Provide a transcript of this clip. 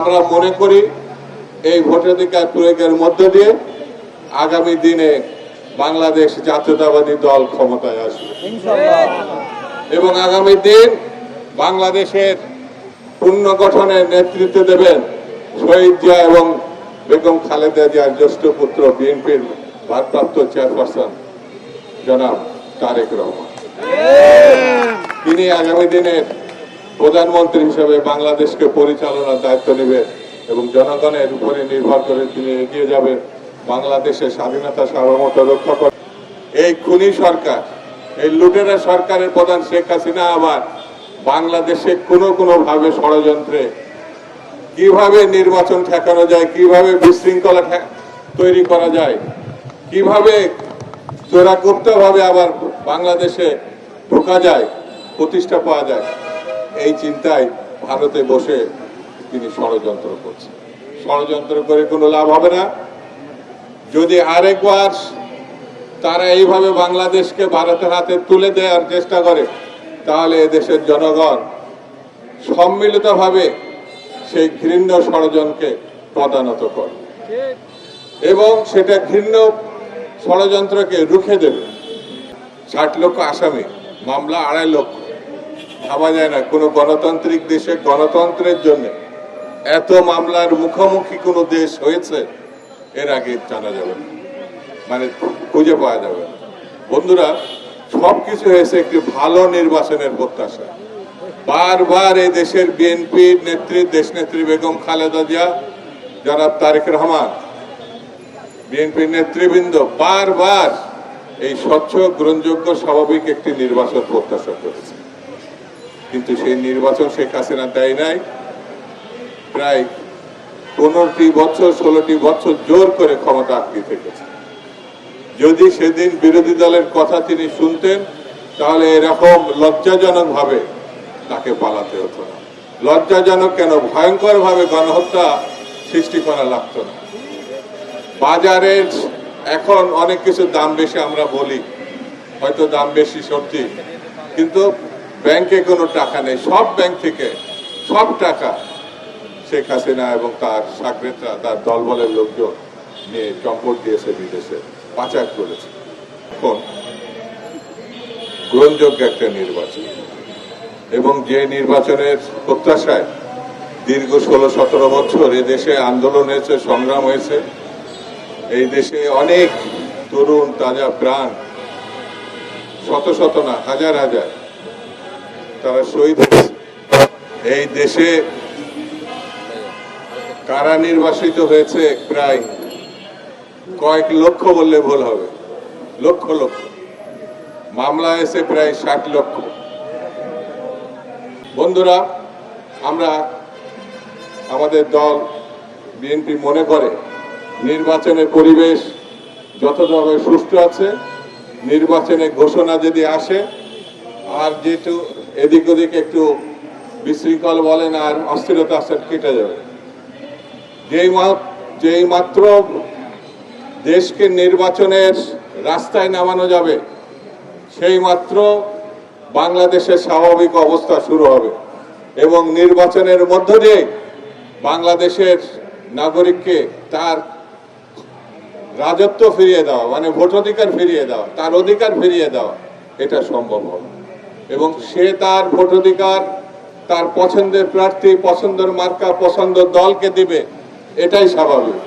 আমরা মনে করি এই ভোটাধিকার প্রয়োগের মধ্য দিয়ে আগামী দিনে বাংলাদেশ জাতীয়তাবাদী দল ক্ষমতায় আসবে। এবং আগামী দিন বাংলাদেশের পুনর্গঠনের নেতৃত্ব দেবেন শহীদ জিয়া এবং বেগম খালেদা জিয়ার জ্যেষ্ঠ পুত্র বিএনপির ভারপ্রাপ্ত চেয়ারপারসন জনাব তারেক রহমান। তিনি আগামী দিনের প্রধানমন্ত্রী হিসেবে বাংলাদেশকে পরিচালনার দায়িত্ব নেবে এবং জনগণের উপরে নির্ভর করে তিনি এগিয়ে যাবেন বাংলাদেশের স্বাধীনতা সার্বভৌমত্ব রক্ষা করে এই খুনি সরকার, এই লুটেরা সরকারের প্রধান শেখ হাসিনা আবার বাংলাদেশে কোনো কোনো ভাবে ষড়যন্ত্রে কীভাবে নির্বাচন ঠেকানো যায়, কীভাবে বিশৃঙ্খলা তৈরি করা যায়, কীভাবে চোরাগুপ্ত ভাবে আবার বাংলাদেশে ঢোকা যায়, প্রতিষ্ঠা পাওয়া যায়। এই চিন্তায় ভারতে বসে তিনি ষড়যন্ত্র করছেন। ষড়যন্ত্র করে কোনো লাভ হবে না। যদি আরেকবার তারা এইভাবে বাংলাদেশকে ভারতের হাতে তুলে দেওয়ার চেষ্টা করে, তাহলে এদেশের জনগণ সম্মিলিতভাবে সেই ঘৃণ্য ষড়যন্ত্রকে পদানত করে এবং সেটা ঘৃণ্য ষড়যন্ত্রকে রুখে দেবে। ষাট লক্ষ আসামি, মামলা আড়াই লক্ষ। ভাবা যায় না, কোনো গণতান্ত্রিক দেশে গণতন্ত্রের জন্য এত মামলার মুখোমুখি কোনো দেশ হয়েছে, এর আগে জানা যাবে না মানে খুঁজে পাওয়া যাবে বন্ধুরা, সবকিছু হয়েছে একটি ভালো নির্বাচনের প্রত্যাশা। বারবার এই দেশের বিএনপি নেত্রী দেশ নেত্রী বেগম খালেদা জিয়া, জনাব তারেক রহমান, বিএনপির নেতৃবৃন্দ বারবার এই স্বচ্ছ, গ্রহণযোগ্য, স্বাভাবিক একটি নির্বাচন প্রত্যাশা করেছে। কিন্তু সেই নির্বাচন শেখ হাসিনা দেয় নাই। প্রায় পনেরোটি বছর, ষোলোটি বছর জোর করে ক্ষমতা আঁকড়ে থেকেছে যদি সেদিন বিরোধী দলের কথা তিনি শুনতেন, তাহলে এরকম লজ্জাজনক ভাবে তাকে পালাতে হতো না। লজ্জাজনক কেন? ভয়ঙ্কর ভাবে গণহত্যা সৃষ্টি করা লাগতো না। বাজারের এখন অনেক কিছু দাম বেশি আমরা বলি, হয়তো দাম বেশি সত্যি, কিন্তু ব্যাংকে কোনো টাকা নেই, সব ব্যাংক থেকে সব টাকা শেখ হাসিনা এবং তার সাকরেতরা, তার দলবলের লোকজন নিয়ে চম্পট দিয়েছে বিদেশে, পাচার করেছে। এখন গ্রহণযোগ্য একটা নির্বাচন। এবং যে নির্বাচনের প্রত্যাশায় দীর্ঘ ষোলো সতেরো বছর দেশে আন্দোলন হয়েছে, সংগ্রাম হয়েছে, এই দেশে অনেক তরুণ, তাজা প্রাণ, শত শত না, হাজার হাজার তারা শহীদ হয়েছে। এই দেশে কারা নির্বাসিত হয়েছে প্রায় কয়েক লক্ষ বললে ভুল হবে। লক্ষ লক্ষ। মামলা এসে প্রায় ষাট লক্ষ। বন্ধুরা, আমরা আমাদের দল, বিএনপি মনে করে নির্বাচনের পরিবেশ যথাযথভাবে সুষ্ঠু আছে। নির্বাচনে ঘোষণা যদি আসে, আর যেহেতু এদিক ওদিক একটু বিশৃঙ্খল বলেন আর অস্থিরতা কেটে যাবে। যেই যেই মাত্র দেশকে নির্বাচনের রাস্তায় নামানো যাবে, সেই মাত্র বাংলাদেশের স্বাভাবিক অবস্থা শুরু হবে এবং নির্বাচনের মধ্য দিয়ে বাংলাদেশের নাগরিককে তার রাজত্ব ফিরিয়ে দেওয়া মানে ভোটাধিকার ফিরিয়ে দেওয়া, তার অধিকার ফিরিয়ে দেওয়া, এটা সম্ভব হবে। এবং সে তার ভোটাধিকার তার পছন্দের প্রার্থী পছন্দের মার্কা পছন্দের দলকে দিবে এটাই স্বাভাবিক।